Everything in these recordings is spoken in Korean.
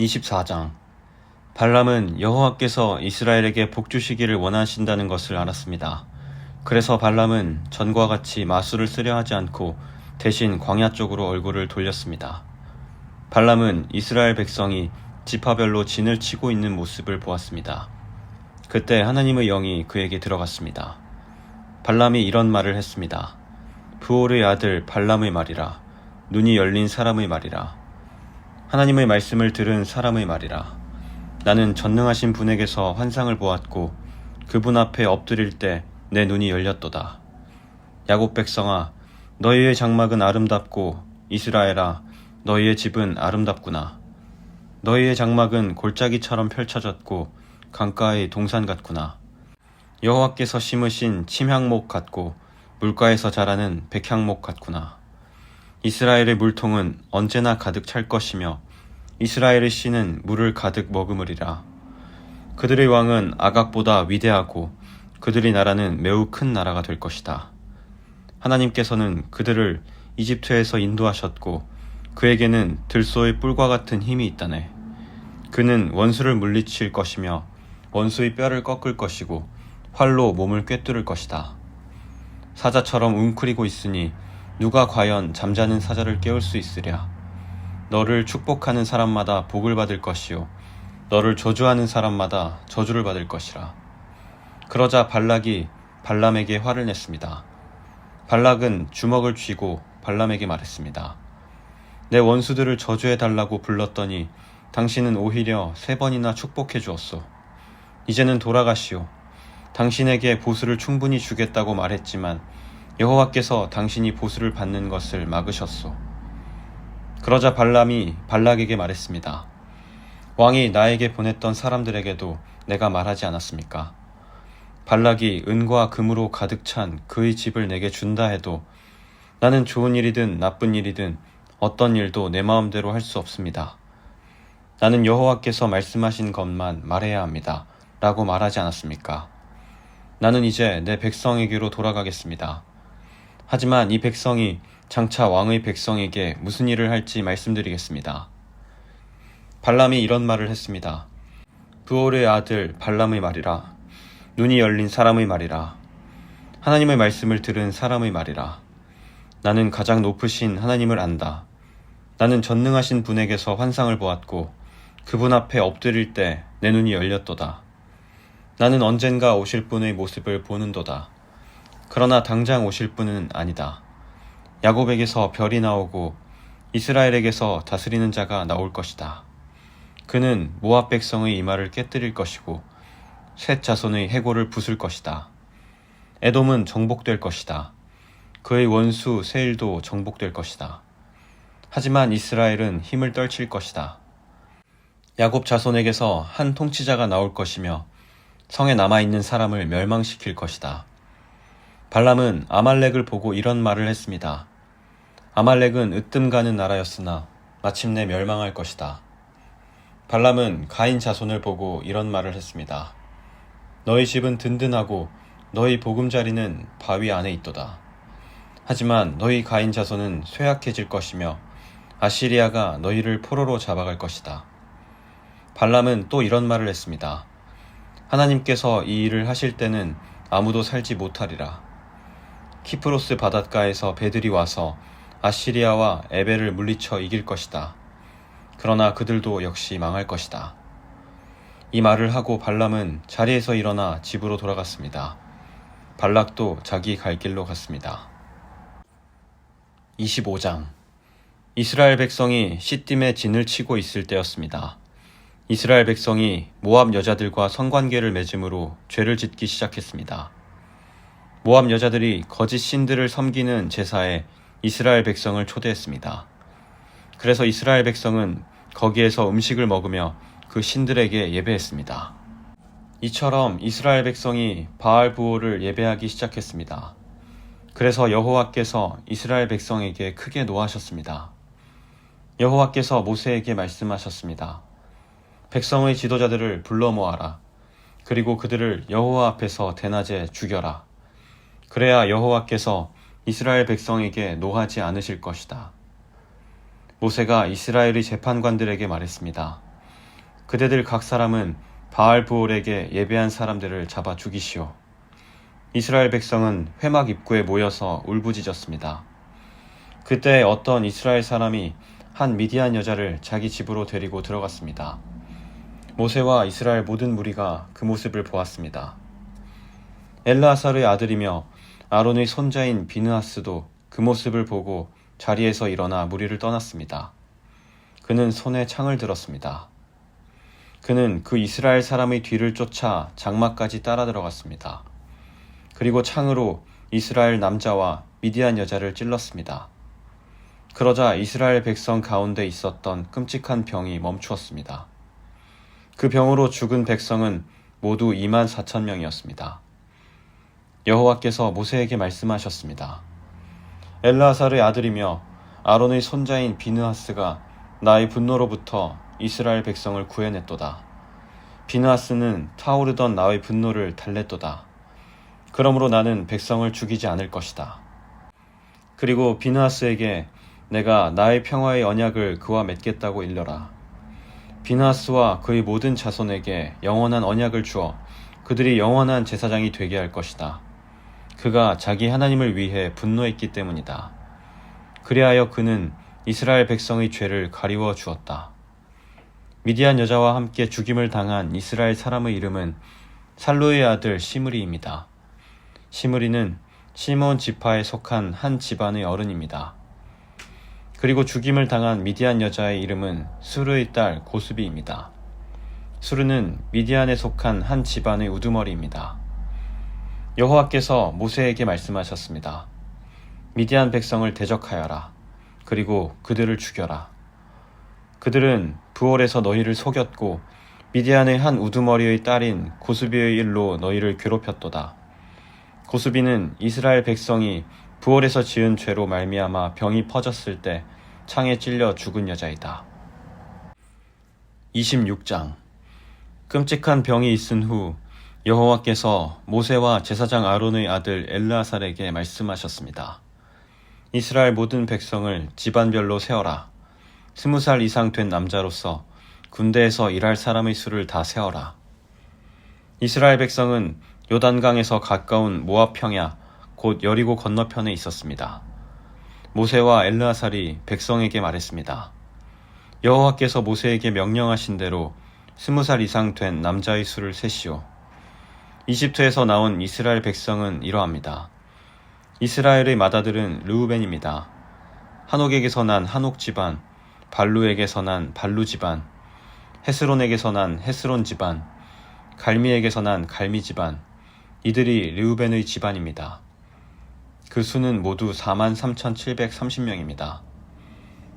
24장 발람은 여호와께서 이스라엘에게 복 주시기를 원하신다는 것을 알았습니다. 그래서 발람은 전과 같이 마술을 쓰려 하지 않고 대신 광야 쪽으로 얼굴을 돌렸습니다. 발람은 이스라엘 백성이 지파별로 진을 치고 있는 모습을 보았습니다. 그때 하나님의 영이 그에게 들어갔습니다. 발람이 이런 말을 했습니다. 부올의 아들 발람의 말이라 눈이 열린 사람의 말이라 하나님의 말씀을 들은 사람의 말이라 나는 전능하신 분에게서 환상을 보았고 그분 앞에 엎드릴 때 내 눈이 열렸도다. 야곱 백성아 너희의 장막은 아름답고 이스라엘아 너희의 집은 아름답구나. 너희의 장막은 골짜기처럼 펼쳐졌고 강가의 동산 같구나. 여호와께서 심으신 침향목 같고 물가에서 자라는 백향목 같구나. 이스라엘의 물통은 언제나 가득 찰 것이며 이스라엘의 씨는 물을 가득 머금으리라. 그들의 왕은 아각보다 위대하고 그들의 나라는 매우 큰 나라가 될 것이다. 하나님께서는 그들을 이집트에서 인도하셨고 그에게는 들소의 뿔과 같은 힘이 있다네. 그는 원수를 물리칠 것이며 원수의 뼈를 꺾을 것이고 활로 몸을 꿰뚫을 것이다. 사자처럼 웅크리고 있으니 누가 과연 잠자는 사자를 깨울 수 있으랴. 너를 축복하는 사람마다 복을 받을 것이요. 너를 저주하는 사람마다 저주를 받을 것이라. 그러자 발락이 발람에게 화를 냈습니다. 발락은 주먹을 쥐고 발람에게 말했습니다. 내 원수들을 저주해 달라고 불렀더니 당신은 오히려 세 번이나 축복해 주었소. 이제는 돌아가시오. 당신에게 보수를 충분히 주겠다고 말했지만 여호와께서 당신이 보수를 받는 것을 막으셨소. 그러자 발람이 발락에게 말했습니다. 왕이 나에게 보냈던 사람들에게도 내가 말하지 않았습니까? 발락이 은과 금으로 가득 찬 그의 집을 내게 준다 해도 나는 좋은 일이든 나쁜 일이든 어떤 일도 내 마음대로 할 수 없습니다. 나는 여호와께서 말씀하신 것만 말해야 합니다. 라고 말하지 않았습니까? 나는 이제 내 백성에게로 돌아가겠습니다. 하지만 이 백성이 장차 왕의 백성에게 무슨 일을 할지 말씀드리겠습니다. 발람이 이런 말을 했습니다. 부올의 아들 발람의 말이라. 눈이 열린 사람의 말이라. 하나님의 말씀을 들은 사람의 말이라. 나는 가장 높으신 하나님을 안다. 나는 전능하신 분에게서 환상을 보았고 그분 앞에 엎드릴 때 내 눈이 열렸도다. 나는 언젠가 오실 분의 모습을 보는도다. 그러나 당장 오실 분은 아니다. 야곱에게서 별이 나오고 이스라엘에게서 다스리는 자가 나올 것이다. 그는 모압 백성의 이마를 깨뜨릴 것이고 셋 자손의 해골을 부술 것이다. 에돔은 정복될 것이다. 그의 원수 세일도 정복될 것이다. 하지만 이스라엘은 힘을 떨칠 것이다. 야곱 자손에게서 한 통치자가 나올 것이며 성에 남아있는 사람을 멸망시킬 것이다. 발람은 아말렉을 보고 이런 말을 했습니다. 아말렉은 으뜸 가는 나라였으나 마침내 멸망할 것이다. 발람은 가인 자손을 보고 이런 말을 했습니다. 너희 집은 든든하고 너희 보금자리는 바위 안에 있도다. 하지만 너희 가인 자손은 쇠약해질 것이며 아시리아가 너희를 포로로 잡아갈 것이다. 발람은 또 이런 말을 했습니다. 하나님께서 이 일을 하실 때는 아무도 살지 못하리라. 키프로스 바닷가에서 배들이 와서 아시리아와 에벨을 물리쳐 이길 것이다. 그러나 그들도 역시 망할 것이다. 이 말을 하고 발람은 자리에서 일어나 집으로 돌아갔습니다. 발락도 자기 갈 길로 갔습니다. 25장 이스라엘 백성이 시딤에 진을 치고 있을 때였습니다. 이스라엘 백성이 모압 여자들과 성관계를 맺음으로 죄를 짓기 시작했습니다. 모압 여자들이 거짓 신들을 섬기는 제사에 이스라엘 백성을 초대했습니다. 그래서 이스라엘 백성은 거기에서 음식을 먹으며 그 신들에게 예배했습니다. 이처럼 이스라엘 백성이 바알 부호를 예배하기 시작했습니다. 그래서 여호와께서 이스라엘 백성에게 크게 노하셨습니다. 여호와께서 모세에게 말씀하셨습니다. 백성의 지도자들을 불러 모아라. 그리고 그들을 여호와 앞에서 대낮에 죽여라. 그래야 여호와께서 이스라엘 백성에게 노하지 않으실 것이다. 모세가 이스라엘의 재판관들에게 말했습니다. 그대들 각 사람은 바알 부올에게 예배한 사람들을 잡아 죽이시오. 이스라엘 백성은 회막 입구에 모여서 울부짖었습니다. 그때 어떤 이스라엘 사람이 한 미디안 여자를 자기 집으로 데리고 들어갔습니다. 모세와 이스라엘 모든 무리가 그 모습을 보았습니다. 엘라사르의 아들이며 아론의 손자인 비느하스도 그 모습을 보고 자리에서 일어나 무리를 떠났습니다. 그는 손에 창을 들었습니다. 그는 그 이스라엘 사람의 뒤를 쫓아 장막까지 따라 들어갔습니다. 그리고 창으로 이스라엘 남자와 미디안 여자를 찔렀습니다. 그러자 이스라엘 백성 가운데 있었던 끔찍한 병이 멈추었습니다. 그 병으로 죽은 백성은 모두 2만 4천 명이었습니다. 여호와께서 모세에게 말씀하셨습니다. 엘라살의 아들이며 아론의 손자인 비느하스가 나의 분노로부터 이스라엘 백성을 구해냈도다. 비느하스는 타오르던 나의 분노를 달랬도다. 그러므로 나는 백성을 죽이지 않을 것이다. 그리고 비느하스에게 내가 나의 평화의 언약을 그와 맺겠다고 일러라. 비나스와 그의 모든 자손에게 영원한 언약을 주어 그들이 영원한 제사장이 되게 할 것이다. 그가 자기 하나님을 위해 분노했기 때문이다. 그리하여 그는 이스라엘 백성의 죄를 가리워 주었다. 미디안 여자와 함께 죽임을 당한 이스라엘 사람의 이름은 살로의 아들 시므리입니다. 시므리는 시몬 지파에 속한 한 집안의 어른입니다. 그리고 죽임을 당한 미디안 여자의 이름은 수르의 딸 고수비입니다. 수르는 미디안에 속한 한 집안의 우두머리입니다. 여호와께서 모세에게 말씀하셨습니다. 미디안 백성을 대적하여라. 그리고 그들을 죽여라. 그들은 부월에서 너희를 속였고 미디안의 한 우두머리의 딸인 고수비의 일로 너희를 괴롭혔도다. 고수비는 이스라엘 백성이 부월에서 지은 죄로 말미암아 병이 퍼졌을 때 창에 찔려 죽은 여자이다. 26장 끔찍한 병이 있은 후 여호와께서 모세와 제사장 아론의 아들 엘르아살에게 말씀하셨습니다. 이스라엘 모든 백성을 집안별로 세어라. 스무 살 이상 된 남자로서 군대에서 일할 사람의 수를 다 세어라. 이스라엘 백성은 요단강에서 가까운 모압 평야 곧 여리고 건너편에 있었습니다. 모세와 엘르아살이 백성에게 말했습니다. 여호와께서 모세에게 명령하신 대로 스무 살 이상 된 남자의 수를 세시오. 이집트에서 나온 이스라엘 백성은 이러합니다. 이스라엘의 마다들은 르우벤입니다. 한옥에게서 난 한옥 집안, 발루에게서 난 발루 집안, 헤스론에게서 난 헤스론 집안, 갈미에게서 난 갈미 집안, 이들이 르우벤의 집안입니다. 그 수는 모두 43,730명입니다.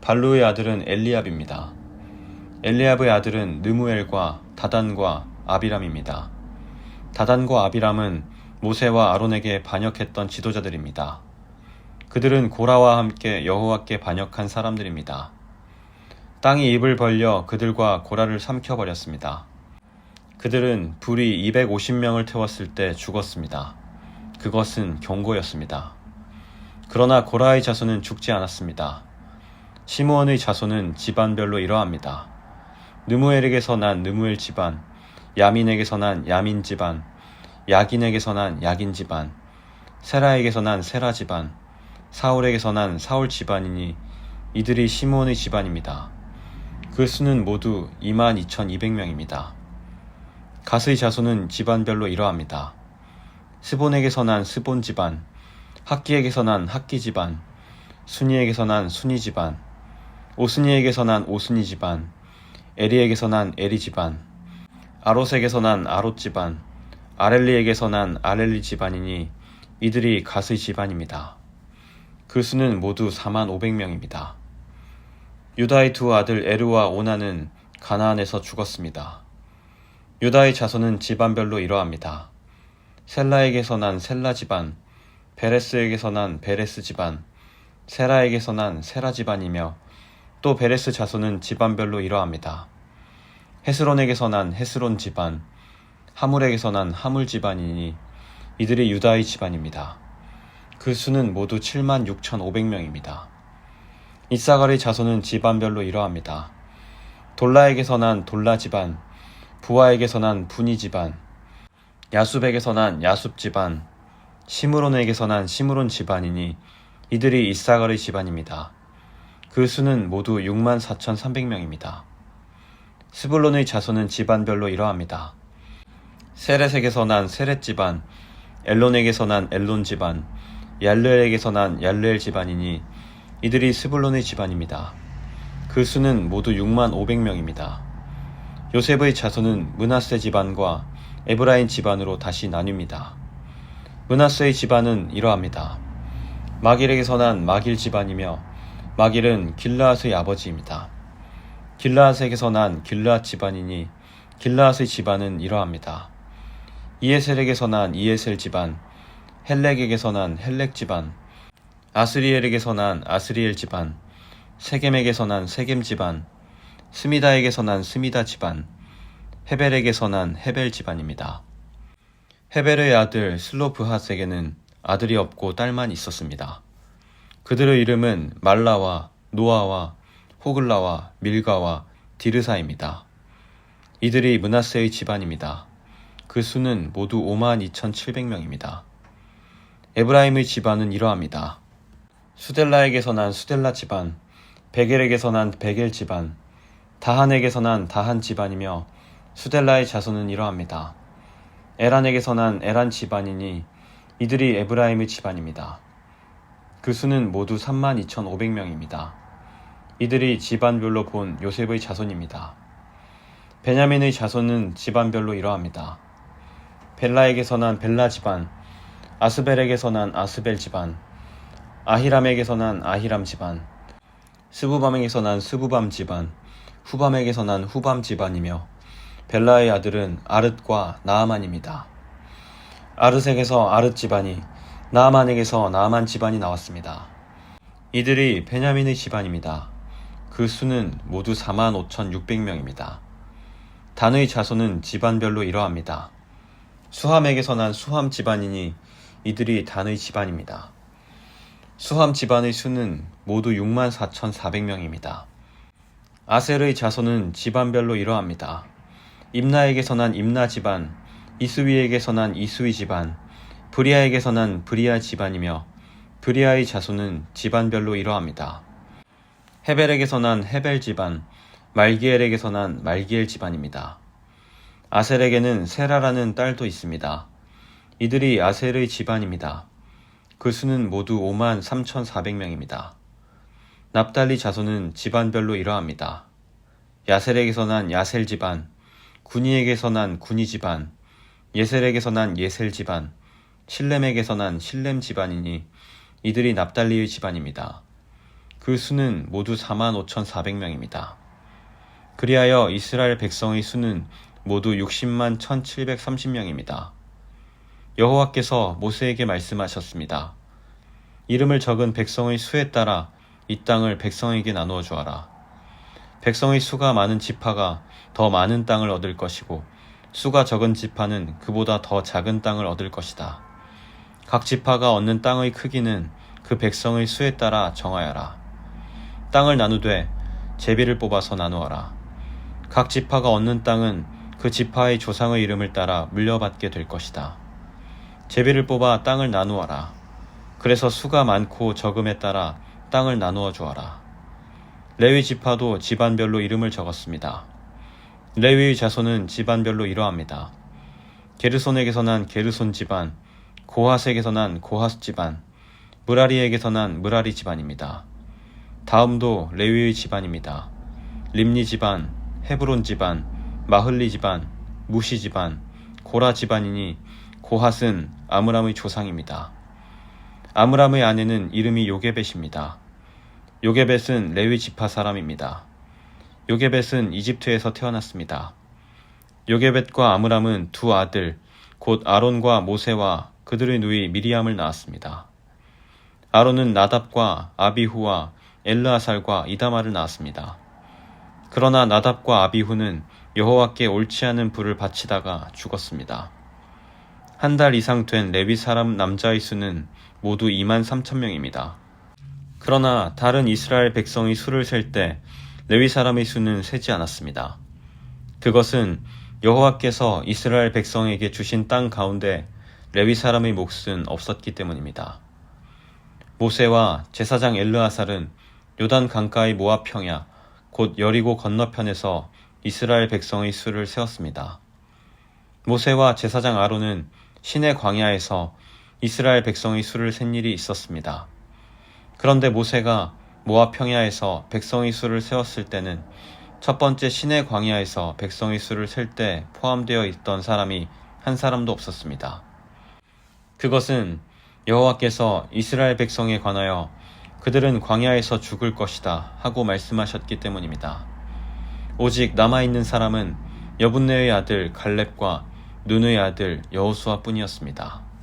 발루의 아들은 엘리압입니다. 엘리압의 아들은 느무엘과 다단과 아비람입니다. 다단과 아비람은 모세와 아론에게 반역했던 지도자들입니다. 그들은 고라와 함께 여호와께 반역한 사람들입니다. 땅이 입을 벌려 그들과 고라를 삼켜버렸습니다. 그들은 불이 250명을 태웠을 때 죽었습니다. 그것은 경고였습니다. 그러나 고라의 자손은 죽지 않았습니다. 시므온의 자손은 집안별로 이러합니다. 느무엘에게서 난 느무엘 집안, 야민에게서 난 야민 집안, 야긴에게서 난 야긴 집안, 세라에게서 난 세라 집안, 사울에게서 난 사울 집안이니 이들이 시므온의 집안입니다. 그 수는 모두 22,200명입니다. 가스의 자손은 집안별로 이러합니다. 스본에게서 난 스본 집안, 학기에게서 난 학기 집안, 순이에게서 난 순이 집안, 오순이에게서 난 오순이 집안, 에리에게서 난 에리 집안, 아롯에게서 난 아롯 집안, 아렐리에게서 난 아렐리 집안이니 이들이 가스의 집안입니다. 그 수는 모두 4만 500명입니다. 유다의 두 아들 에르와 오나는 가나안에서 죽었습니다. 유다의 자손은 집안별로 이러합니다. 셀라에게서 난 셀라 집안, 베레스에게서 난 베레스 집안, 세라에게서 난 세라 집안이며 또 베레스 자손은 집안별로 이러합니다. 헤스론에게서 난 헤스론 집안, 하물에게서 난 하물 집안이니 이들이 유다의 집안입니다. 그 수는 모두 7만 6천 5백명입니다. 이사갈의 자손은 집안별로 이러합니다. 돌라에게서 난 돌라 집안, 부하에게서 난 분이 집안, 야숲에게서 난 야숲 집안, 시므론에게서 난 시므론 집안이니 이들이 이사가의 집안입니다. 그 수는 모두 6만 4,300명입니다. 스불론의 자손은 집안별로 이러합니다. 세렛에게서 난 세렛 집안, 엘론에게서 난 엘론 집안, 얄르엘에게서 난 얄르엘 집안이니 이들이 스불론의 집안입니다. 그 수는 모두 6만 500명입니다. 요셉의 자손은 문하세 집안과 에브라임 집안으로 다시 나뉩니다. 문하세의 집안은 이러합니다. 마길에게서 난 마길 집안이며 마길은 길라앗의 아버지입니다. 길라앗에게서 난 길라앗 집안이니 길라앗의 집안은 이러합니다. 이에셀에게서 난 이에셀 집안, 헬렉에게서 난 헬렉 집안, 아스리엘에게서 난 아스리엘 집안, 세겜에게서 난 세겜 집안, 스미다에게서 난 스미다 집안, 헤벨에게서 난 헤벨 집안입니다. 헤벨의 아들 슬로브핫에게는 아들이 없고 딸만 있었습니다. 그들의 이름은 말라와 노아와 호글라와 밀가와 디르사입니다. 이들이 문하세의 집안입니다. 그 수는 모두 5만 2,700명입니다. 에브라임의 집안은 이러합니다. 수델라에게서 난 수델라 집안, 베겔에게서 난 베겔 집안, 다한에게서 난 다한 집안이며 수델라의 자손은 이러합니다. 에란에게서 난 에란 집안이니 이들이 에브라임의 집안입니다. 그 수는 모두 3만 2,500명입니다. 이들이 집안별로 본 요셉의 자손입니다. 베냐민의 자손은 집안별로 이러합니다. 벨라에게서 난 벨라 집안, 아스벨에게서 난 아스벨 집안, 아히람에게서 난 아히람 집안, 스부밤에게서 난 스부밤 집안, 후밤에게서 난 후밤 집안이며 벨라의 아들은 아릇과 나아만입니다. 아르색에서 아르 집안이 나아만에게서 나아만 집안이 나왔습니다. 이들이 베냐민의 집안입니다. 그 수는 모두 4만 5,600명입니다. 단의 자손은 집안별로 이러합니다. 수함에게서 난 수함 집안이니 이들이 단의 집안입니다. 수함 집안의 수는 모두 6만 4,400명입니다. 아셀의 자손은 집안별로 이러합니다. 임나에게서 난 임나 집안, 이스위에게서 난 이스위 집안, 브리아에게서 난 브리아 집안이며 브리아의 자손은 집안별로 이러합니다. 헤벨에게서 난 헤벨 집안, 말기엘에게서 난 말기엘 집안입니다. 아셀에게는 세라라는 딸도 있습니다. 이들이 아셀의 집안입니다. 그 수는 모두 5만 3,400명입니다. 납달리 자손은 집안별로 이러합니다. 야셀에게서 난 야셀 집안, 구니에게서 난 구니 집안, 예셀에게서 난 예셀 집안, 실렘에게서 난 실렘 집안이니 이들이 납달리의 집안입니다. 그 수는 모두 4만 5,400명입니다. 그리하여 이스라엘 백성의 수는 모두 60만 1,730명입니다. 여호와께서 모세에게 말씀하셨습니다. 이름을 적은 백성의 수에 따라 이 땅을 백성에게 나누어 주어라. 백성의 수가 많은 지파가 더 많은 땅을 얻을 것이고 수가 적은 지파는 그보다 더 작은 땅을 얻을 것이다. 각 지파가 얻는 땅의 크기는 그 백성의 수에 따라 정하여라. 땅을 나누되 제비를 뽑아서 나누어라. 각 지파가 얻는 땅은 그 지파의 조상의 이름을 따라 물려받게 될 것이다. 제비를 뽑아 땅을 나누어라. 그래서 수가 많고 적음에 따라 땅을 나누어 주어라. 레위 지파도 집안별로 이름을 적었습니다. 레위의 자손은 집안별로 이러합니다. 게르손에게서 난 게르손 집안, 고하스에게서 난 고하스 집안, 무라리에게서 난 무라리 집안입니다. 다음도 레위의 집안입니다. 림니 집안, 헤브론 집안, 마흘리 집안, 무시 집안, 고라 집안이니 고핫은 아므람의 조상입니다. 아므람의 아내는 이름이 요게벳입니다. 요게벳은 레위 지파 사람입니다. 요게벳은 이집트에서 태어났습니다. 요게벳과 아므람은 두 아들, 곧 아론과 모세와 그들의 누이 미리암을 낳았습니다. 아론은 나답과 아비후와 엘르아살과 이다마를 낳았습니다. 그러나 나답과 아비후는 여호와께 옳지 않은 불을 바치다가 죽었습니다. 한 달 이상 된 레위 사람 남자의 수는 모두 2만 3천 명입니다. 그러나 다른 이스라엘 백성이 수를 셀 때 레위 사람의 수는 세지 않았습니다. 그것은 여호와께서 이스라엘 백성에게 주신 땅 가운데 레위 사람의 몫은 없었기 때문입니다. 모세와 제사장 엘르아살은 요단 강가의 모압 평야 곧 여리고 건너편에서 이스라엘 백성의 수를 세웠습니다. 모세와 제사장 아론은 신의 광야에서 이스라엘 백성의 수를 센 일이 있었습니다. 그런데 모세가 모압 평야에서 백성의 수를 세웠을 때는 첫 번째 신의 광야에서 백성의 수를 셀 때 포함되어 있던 사람이 한 사람도 없었습니다. 그것은 여호와께서 이스라엘 백성에 관하여 그들은 광야에서 죽을 것이다 하고 말씀하셨기 때문입니다. 오직 남아있는 사람은 여분네의 아들 갈렙과 눈의 아들 여호수아 뿐이었습니다.